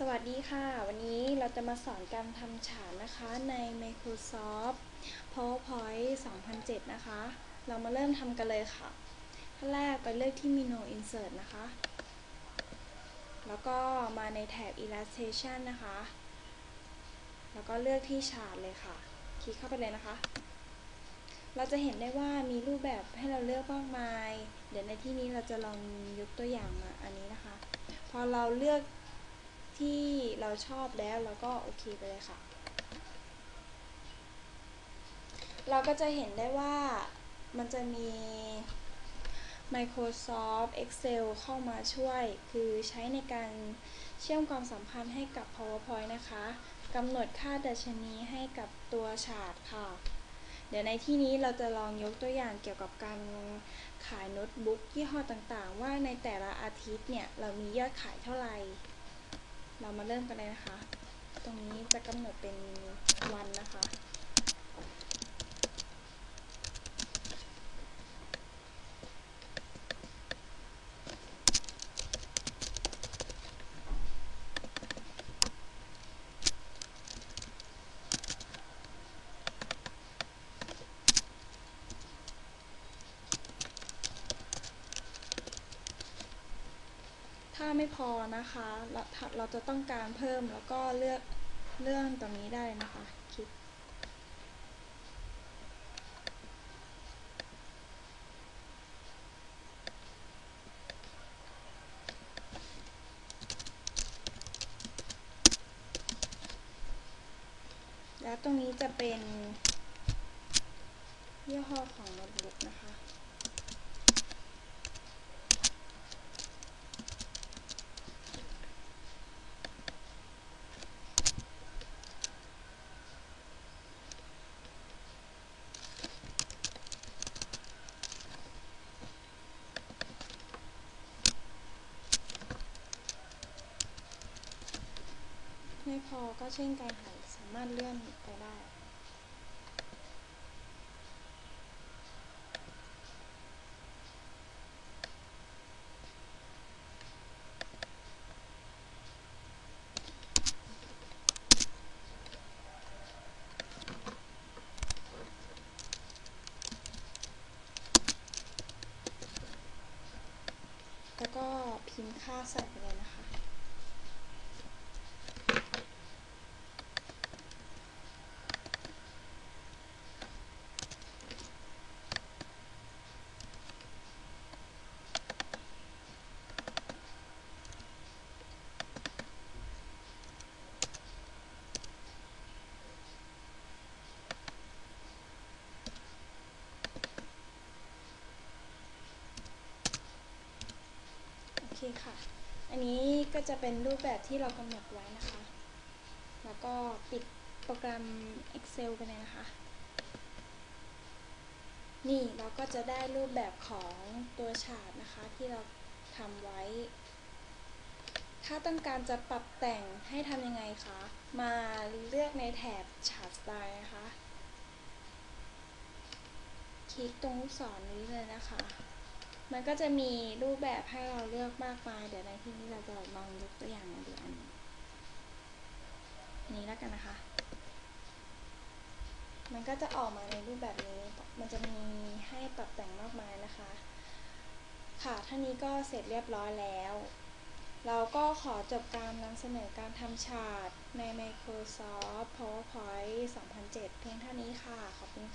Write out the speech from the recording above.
สวัสดีค่ะ วันนี้เราจะมาสอนการทำฉากนะคะใน Microsoft PowerPoint 2007 นะคะ เรามาเริ่มทำกันเลยค่ะขั้นแรกไปเลือกที่เมนู Insert นะคะ แล้วก็มาในแถบ Illustration นะคะ แล้วก็เลือกที่ฉากเลยค่ะ คลิกเข้าไปเลยนะคะ เราจะเห็นได้ว่ามีรูปแบบให้เราเลือกมากมาย เดี๋ยวในที่นี้เราจะลองยกตัวอย่างมาอันนี้นะคะ พอเราเลือก ที่เราชอบแล้วเราก็โอเคไปเลยค่ะ เราก็จะเห็นได้ว่ามันจะมี Microsoft Excel เข้ามาช่วย คือใช้ในการเชื่อมความสัมพันธ์ให้กับ PowerPoint นะคะกำหนดค่าดัชนีให้กับตัวฉากค่ะ เดี๋ยวในที่นี้เราจะลองยกตัวอย่างเกี่ยวกับการขายโน้ตบุ๊กยี่ห้อต่างๆ ว่าในแต่ละอาทิตย์เนี่ย เรามียอดขายเท่าไหร่ เรามาเริ่มกันเลยนะคะ ตรงนี้จะกำหนดเป็นวันนะคะาไม่พอนะคะ เราเราจะต้องการเพิ่มแล้วก็เลือกเรื่องตรงนี้ได้นะคะคลิกแล้วตรงนี้จะเป็นยี่ห้อของโน้ตบุ๊กนะคะ อก็เช่นกันค่ะสามารถเลื่อนไปได้แล้วก็พิมพ์ค่าใส่ไปเลยนะคะ คค่ะ อันนี้ก็จะเป็นรูปแบบที่เรากำหนดไว้นะคะ แล้วก็ปิดโปรแกรม Excel ไปเลยนะคะ นี่เราก็จะได้รูปแบบของตัวฉากนะคะที่เราทำไว้ ถ้าต้องการจะปรับแต่งให้ทำยังไงคะ มาเลือกในแถบฉากสไตล์นะคะ คลิกตรงลูกศรนี้เลยนะคะ มันก็จะมีรูปแบบให้เราเลือกมากมาย เดี๋ยวในที่นี้เราจะลองยกตัวอย่างมาดูอันนี้นี้แล้วกันนะคะ มันก็จะออกมาในรูปแบบนี้ มันจะมีให้ปรับแต่งมากมายนะคะ ค่ะท่านี้ก็เสร็จเรียบร้อยแล้ว เราก็ขอจบการนำเสนอการทำฉากใน Microsoft PowerPoint 2007 เพียงเท่านี้ค่ะ ขอบคุณ